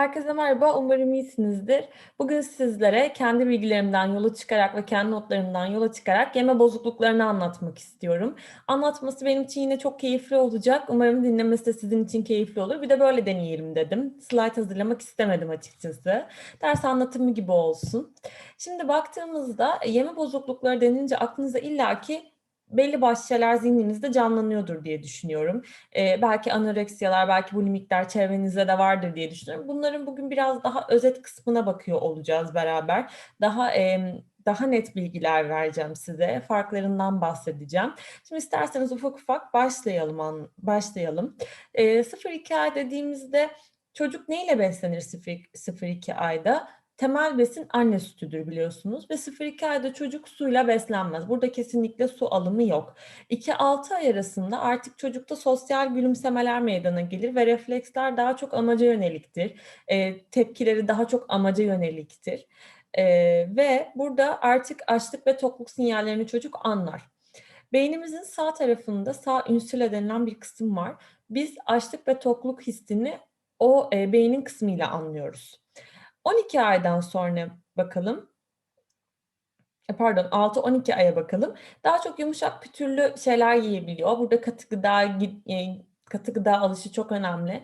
Herkese merhaba, umarım iyisinizdir. Bugün sizlere kendi bilgilerimden yola çıkarak ve kendi notlarımdan yola çıkarak yeme bozukluklarını anlatmak istiyorum. Anlatması benim için yine çok keyifli olacak. Umarım dinlemesi de sizin için keyifli olur. Bir de böyle deneyelim dedim. Slide hazırlamak istemedim açıkçası. Ders anlatımı gibi olsun. Şimdi baktığımızda yeme bozuklukları denince aklınıza illaki belli başlı şeyler zihninizde canlanıyordur diye düşünüyorum. Ee, belki anoreksiyalar, belki bulimikler çevrenizde de vardır diye düşünüyorum. Bunların bugün biraz daha özet kısmına bakıyor olacağız beraber. Daha e, daha net bilgiler vereceğim size. Farklarından bahsedeceğim. Şimdi isterseniz ufak ufak başlayalım. Başlayalım. E, 0-2 ay dediğimizde çocuk neyle beslenir 0-2 ayda? Temel besin anne sütüdür biliyorsunuz ve 0-2 ayda çocuk suyla beslenmez. Burada kesinlikle su alımı yok. 2-6 ay arasında artık çocukta sosyal gülümsemeler meydana gelir ve refleksler daha çok amaca yöneliktir. E, tepkileri daha çok amaca yöneliktir. E, ve burada artık açlık ve tokluk sinyallerini çocuk anlar. Beynimizin sağ tarafında sağ ünsüle denilen bir kısım var. Biz açlık ve tokluk hissini o e, beynin kısmıyla anlıyoruz. 12 aydan sonra bakalım. E, pardon 6-12 aya bakalım. Daha çok yumuşak pütürlü şeyler yiyebiliyor. Burada katı gıda e, katı gıda alışı çok önemli.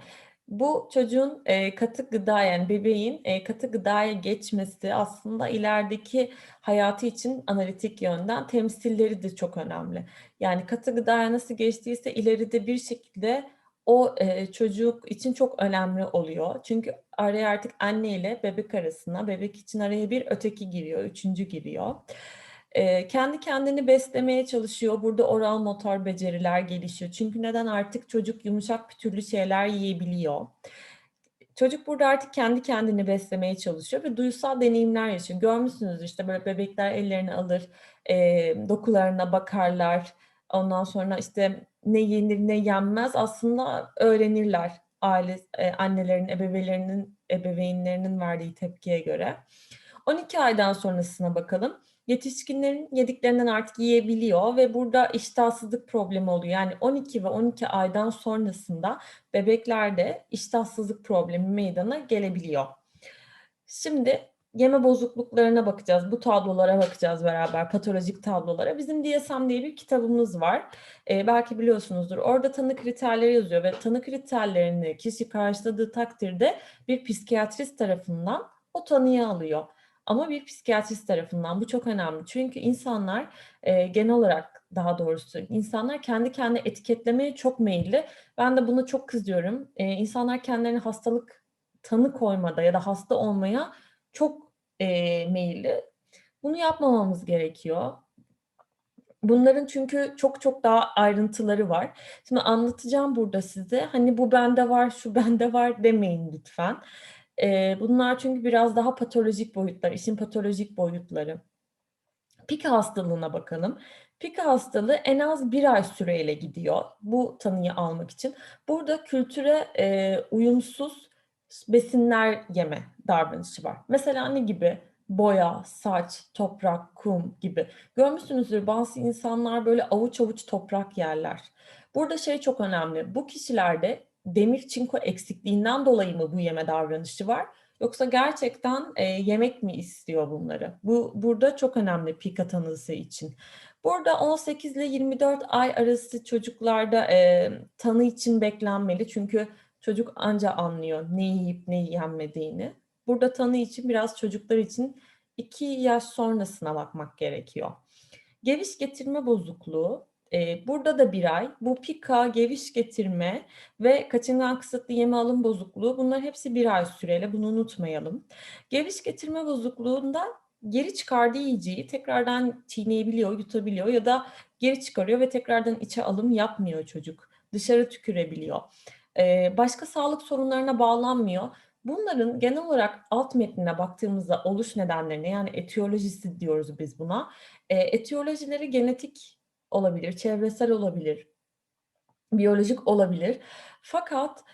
Bu çocuğun e, katı gıda yani bebeğin e, katı gıdaya geçmesi aslında ilerideki hayatı için analitik yönden temsilleri de çok önemli. Yani katı gıdaya nasıl geçtiyse ileride bir şekilde o e, çocuk için çok önemli oluyor. Çünkü araya artık anne ile bebek arasına, bebek için araya bir öteki giriyor, üçüncü giriyor. E, kendi kendini beslemeye çalışıyor. Burada oral motor beceriler gelişiyor. Çünkü neden artık çocuk yumuşak pütürlü şeyler yiyebiliyor. Çocuk burada artık kendi kendini beslemeye çalışıyor ve duysal deneyimler yaşıyor. Görmüşsünüz işte böyle bebekler ellerini alır, e, dokularına bakarlar. Ondan sonra işte ne yenir ne yenmez aslında öğrenirler aile e, annelerin, ebeveynlerinin ebeveynlerinin verdiği tepkiye göre. 12 aydan sonrasına bakalım. Yetişkinlerin yediklerinden artık yiyebiliyor ve burada iştahsızlık problemi oluyor. Yani 12 ve 12 aydan sonrasında bebeklerde iştahsızlık problemi meydana gelebiliyor. Şimdi yeme bozukluklarına bakacağız. Bu tablolara bakacağız beraber, patolojik tablolara. Bizim DSM diye bir kitabımız var. Ee, belki biliyorsunuzdur. Orada tanı kriterleri yazıyor ve tanı kriterlerini kişi karşıladığı takdirde bir psikiyatrist tarafından o tanıyı alıyor. Ama bir psikiyatrist tarafından bu çok önemli. Çünkü insanlar e, genel olarak daha doğrusu insanlar kendi kendine etiketlemeye çok meyilli. Ben de buna çok kızıyorum. E, insanlar kendilerine hastalık tanı koymada ya da hasta olmaya çok e, meyilli. Bunu yapmamamız gerekiyor. Bunların çünkü çok çok daha ayrıntıları var. Şimdi anlatacağım burada size. Hani bu bende var, şu bende var demeyin lütfen. E, bunlar çünkü biraz daha patolojik boyutlar, işin patolojik boyutları. Pika hastalığına bakalım. Pika hastalığı en az bir ay süreyle gidiyor bu tanıyı almak için. Burada kültüre e, uyumsuz besinler yeme davranışı var. Mesela ne gibi? Boya, saç, toprak, kum gibi. Görmüşsünüzdür bazı insanlar böyle avuç avuç toprak yerler. Burada şey çok önemli. Bu kişilerde demir çinko eksikliğinden dolayı mı bu yeme davranışı var? Yoksa gerçekten e, yemek mi istiyor bunları? Bu burada çok önemli pika tanısı için. Burada 18 ile 24 ay arası çocuklarda e, tanı için beklenmeli. Çünkü Çocuk anca anlıyor ne yiyip ne yenmediğini. Burada tanı için biraz çocuklar için iki yaş sonrasına bakmak gerekiyor. Geviş getirme bozukluğu e, burada da bir ay. Bu pika, geviş getirme ve kaçıngan kısıtlı yeme alım bozukluğu bunlar hepsi bir ay süreyle bunu unutmayalım. Geviş getirme bozukluğunda geri çıkardığı yiyeceği tekrardan çiğneyebiliyor, yutabiliyor ya da geri çıkarıyor ve tekrardan içe alım yapmıyor çocuk. Dışarı tükürebiliyor başka sağlık sorunlarına bağlanmıyor. Bunların genel olarak alt metnine baktığımızda oluş nedenlerine yani etiyolojisi diyoruz biz buna. etiyolojileri genetik olabilir, çevresel olabilir, biyolojik olabilir. Fakat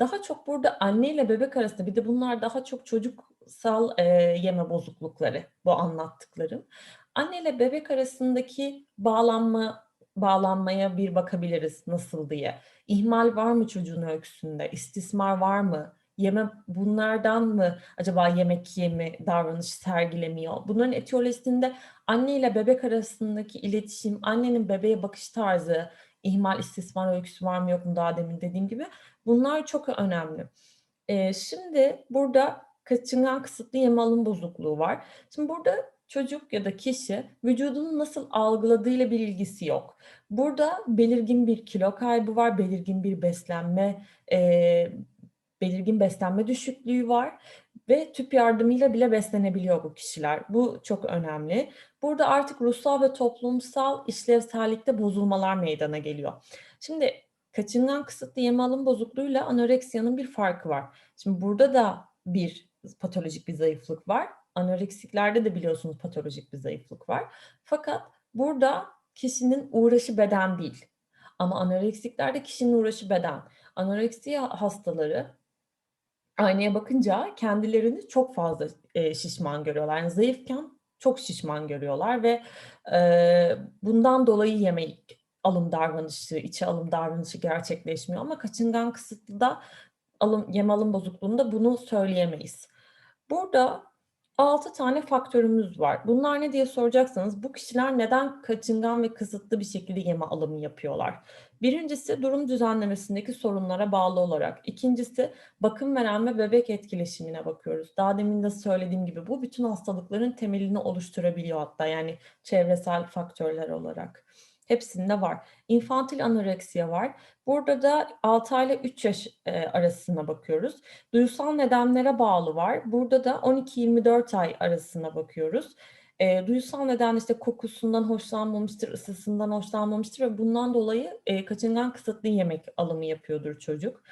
daha çok burada anne ile bebek arasında bir de bunlar daha çok çocuksal yeme bozuklukları bu anlattıklarım. Anne ile bebek arasındaki bağlanma bağlanmaya bir bakabiliriz nasıl diye. İhmal var mı çocuğun öyküsünde? İstismar var mı? Yeme bunlardan mı acaba yemek yeme davranışı sergilemiyor? Bunların etiyolojisinde anne ile bebek arasındaki iletişim, annenin bebeğe bakış tarzı, ihmal, istismar öyküsü var mı yok mu daha demin dediğim gibi bunlar çok önemli. Eee, şimdi burada kaçıngan kısıtlı yeme alım bozukluğu var. Şimdi burada çocuk ya da kişi vücudunu nasıl algıladığıyla bir ilgisi yok. Burada belirgin bir kilo kaybı var, belirgin bir beslenme, eee, belirgin beslenme düşüklüğü var ve tüp yardımıyla bile beslenebiliyor bu kişiler. Bu çok önemli. Burada artık ruhsal ve toplumsal işlevsellikte bozulmalar meydana geliyor. Şimdi kaçıngan kısıtlı yeme alım bozukluğuyla anoreksiyanın bir farkı var. Şimdi burada da bir patolojik bir zayıflık var. Anoreksiklerde de biliyorsunuz patolojik bir zayıflık var. Fakat burada kişinin uğraşı beden değil. Ama anoreksiklerde kişinin uğraşı beden. Anoreksiya hastaları aynaya bakınca kendilerini çok fazla, eee, şişman görüyorlar. Yani zayıfken çok şişman görüyorlar ve, eee, bundan dolayı yemek alım davranışı, içe alım davranışı gerçekleşmiyor ama kaçıngan kısıtlıda alım yeme alım bozukluğunda bunu söyleyemeyiz. Burada 6 tane faktörümüz var. Bunlar ne diye soracaksanız bu kişiler neden kaçıngan ve kısıtlı bir şekilde yeme alımı yapıyorlar? Birincisi durum düzenlemesindeki sorunlara bağlı olarak. İkincisi bakım veren ve bebek etkileşimine bakıyoruz. Daha demin de söylediğim gibi bu bütün hastalıkların temelini oluşturabiliyor hatta yani çevresel faktörler olarak. Hepsinde var. İnfantil anoreksiya var. Burada da 6 ayla 3 yaş, eee, arasına bakıyoruz. Duysal nedenlere bağlı var. Burada da 12-24 ay arasına bakıyoruz. Eee, duysal neden, işte, kokusundan hoşlanmamıştır, ısısından hoşlanmamıştır ve bundan dolayı, eee, kaçıngan kısıtlı yemek alımı yapıyordur çocuk.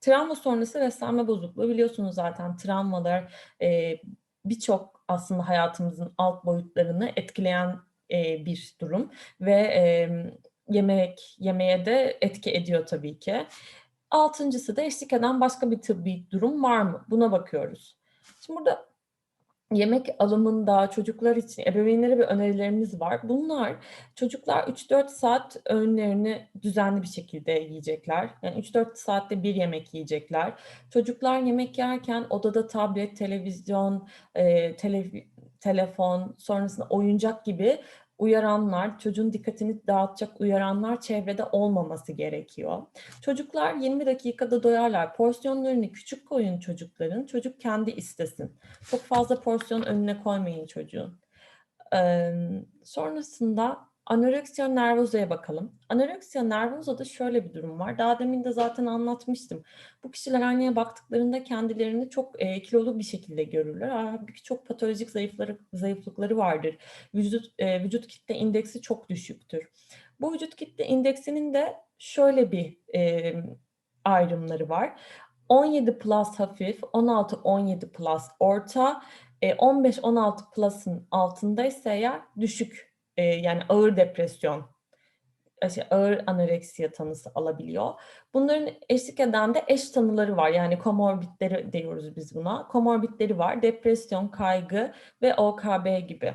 Travma sonrası beslenme bozukluğu biliyorsunuz zaten travmalar, eee, birçok aslında hayatımızın alt boyutlarını etkileyen, eee, bir durum ve, emm, yemek yemeye de etki ediyor tabii ki. 6'ncısı da eşlik eden başka bir tıbbi durum var mı? Buna bakıyoruz. Şimdi burada yemek alımında çocuklar için ebeveynlere bir önerilerimiz var. Bunlar çocuklar 3-4 saat öğünlerini düzenli bir şekilde yiyecekler. Yani 3-4 saatte bir yemek yiyecekler. Çocuklar yemek yerken odada tablet, televizyon, eee, televi telefon, sonrasında oyuncak gibi uyaranlar, çocuğun dikkatini dağıtacak uyaranlar çevrede olmaması gerekiyor. Çocuklar 20 dakikada doyarlar. Porsiyonlarını küçük koyun çocukların, çocuk kendi istesin. Çok fazla porsiyon önüne koymayın çocuğun. Emm, sonrasında anoreksiya nervoza'ya bakalım. Anoreksiya nervoza'da şöyle bir durum var. Daha demin de zaten anlatmıştım. Bu kişiler aynaya baktıklarında kendilerini çok, eee, kilolu bir şekilde görürler. Hâlbuki çok patolojik zayıfları zayıflıkları vardır. Vücut, eee, vücut kitle indeksi çok düşüktür. Bu vücut kitle indeksinin de şöyle bir, emm, ayrımları var. 17 plus hafif, 16-17 plus orta, eee, 15-16 plus'ın altındaysa eğer düşük, eee, yani ağır depresyon, ağır anoreksiya tanısı alabiliyor. Bunların eşlik eden de eş tanıları var. Yani komorbidleri diyoruz biz buna. Komorbidleri var. Depresyon, kaygı ve OKB gibi.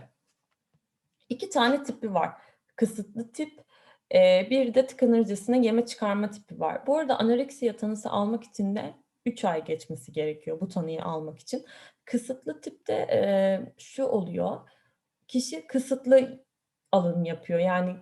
2 tane tipi var. Kısıtlı tip, eee, bir de tıkanırcasına yeme çıkarma tipi var. Bu arada anoreksiya tanısı almak için de 3 ay geçmesi gerekiyor bu tanıyı almak için. Kısıtlı tipte, eee, şu oluyor, kişi kısıtlı alım yapıyor. Yani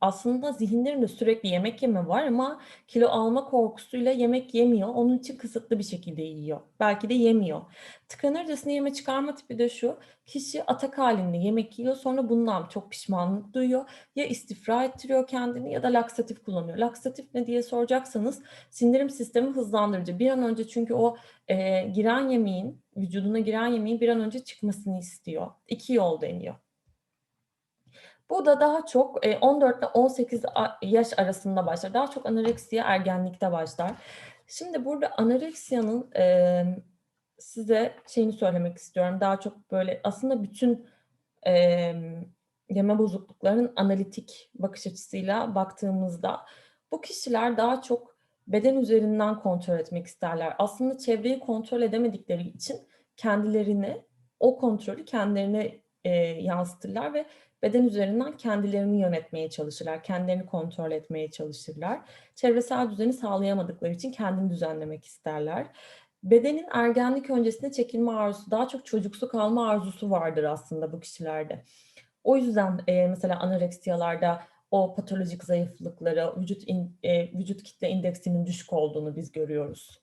aslında zihinlerinde sürekli yemek yeme var ama kilo alma korkusuyla yemek yemiyor. Onun için kısıtlı bir şekilde yiyor. Belki de yemiyor. Tıkanırcasına yeme çıkarma tipi de şu, kişi atak hâlinde yemek yiyor, sonra bundan çok pişmanlık duyuyor. Ya istifra ettiriyor kendini ya da laksatif kullanıyor. Laksatif ne diye soracaksanız sindirim sistemi hızlandırıcı. Bir an önce çünkü o, eee, giren yemeğin, vücuduna giren yemeğin bir an önce çıkmasını istiyor. 2 yol deniyor. Bu da daha çok, eee, 14 ile 18 a yaş arasında başlar. Daha çok anoreksiya ergenlikte başlar. Şimdi burada anoreksiyanın, size şeyini söylemek istiyorum. Daha çok böyle aslında bütün, yeme bozukluklarının analitik bakış açısıyla baktığımızda bu kişiler daha çok beden üzerinden kontrol etmek isterler. Aslında çevreyi kontrol edemedikleri için kendilerini, o kontrolü kendilerine, eee, yansıtırlar ve beden üzerinden kendilerini yönetmeye çalışırlar. Kendilerini kontrol etmeye çalışırlar. Çevresel düzeni sağlayamadıkları için kendini düzenlemek isterler. Bedenin ergenlik öncesinde çekilme arzusu, daha çok çocuksu kalma arzusu vardır aslında bu kişilerde. O yüzden, eee, mesela anoreksiyalarda o patolojik zayıflıkları, vücut in eee, vücut kitle indeksinin düşük olduğunu biz görüyoruz.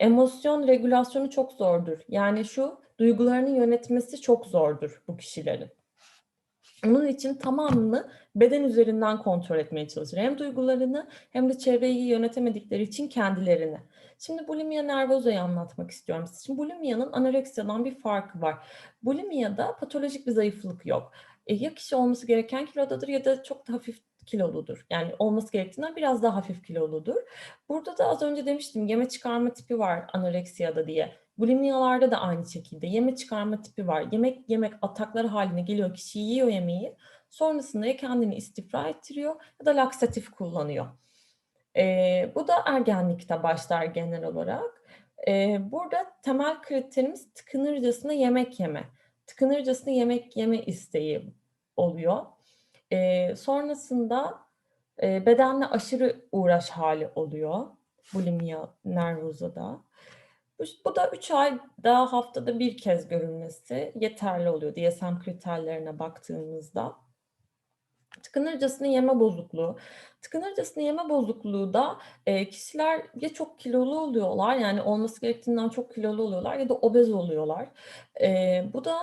Emosyon regülasyonu çok zordur. Yani şu, duygularını yönetmesi çok zordur bu kişilerin. Onun için tamamını beden üzerinden kontrol etmeye çalışır. Hem duygularını hem de çevreyi yönetemedikleri için kendilerini. Şimdi bulimia nervosa'yı anlatmak istiyorum. Şimdi bulimia'nın anoreksiyadan bir farkı var. Bulimia'da patolojik bir zayıflık yok. E, ya kişi olması gereken kilodadır ya da çok da hafif kiloludur. Yani olması gerektiğinden biraz daha hafif kiloludur. Burada da az önce demiştim yeme çıkarma tipi var anoreksiyada diye. Bulimiyalarda da aynı şekilde yeme çıkarma tipi var. Yemek yemek atakları haline geliyor. Kişi yiyor yemeği. Sonrasında ya kendini istifra ettiriyor ya da laksatif kullanıyor. Ee, bu da ergenlikte başlar genel olarak. Ee, burada temel kriterimiz tıkınırcasına yemek yeme. Tıkınırcasına yemek yeme isteği oluyor. Ee, sonrasında e, bedenle aşırı uğraş hali oluyor. Bulimia nervosa'da. Bu, bu da 3 ay daha haftada bir kez görülmesi yeterli oluyor DSM kriterlerine baktığımızda. Tıkınırcasına yeme bozukluğu. Tıkınırcasına yeme bozukluğu da e, kişiler ya çok kilolu oluyorlar yani olması gerektiğinden çok kilolu oluyorlar ya da obez oluyorlar. E, bu da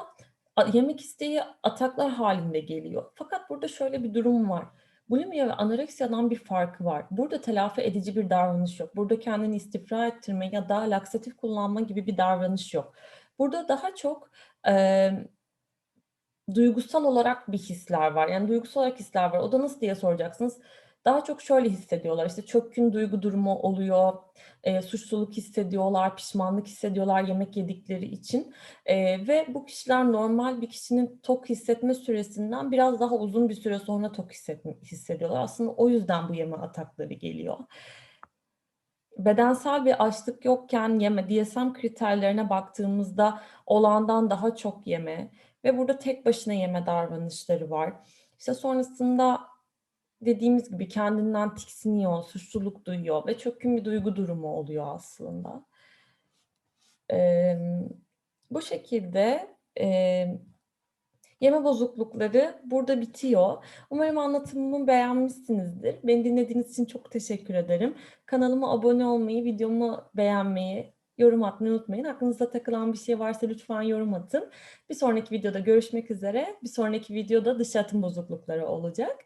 yemek isteği ataklar halinde geliyor. Fakat burada şöyle bir durum var. Bulimia ve anoreksiyadan bir farkı var. Burada telafi edici bir davranış yok. Burada kendini istifra ettirme ya da laksatif kullanma gibi bir davranış yok. Burada daha çok e, duygusal olarak bir hisler var. Yani duygusal olarak hisler var. O da nasıl diye soracaksınız. Daha çok şöyle hissediyorlar. İşte çökkün duygu durumu oluyor. E, suçluluk hissediyorlar, pişmanlık hissediyorlar yemek yedikleri için. E, ve bu kişiler normal bir kişinin tok hissetme süresinden biraz daha uzun bir süre sonra tok hissetme, hissediyorlar. Aslında o yüzden bu yeme atakları geliyor bedensel bir açlık yokken yeme, DSM kriterlerine baktığımızda olandan daha çok yeme ve burada tek başına yeme davranışları var. İşte sonrasında dediğimiz gibi kendinden tiksiniyor, suçluluk duyuyor ve çökün bir duygu durumu oluyor aslında. Ee, bu şekilde e, yeme bozuklukları burada bitiyor. Umarım anlatımımı beğenmişsinizdir. Beni dinlediğiniz için çok teşekkür ederim. Kanalıma abone olmayı, videomu beğenmeyi, yorum atmayı unutmayın. Aklınızda takılan bir şey varsa lütfen yorum atın. Bir sonraki videoda görüşmek üzere. Bir sonraki videoda dış atım bozuklukları olacak.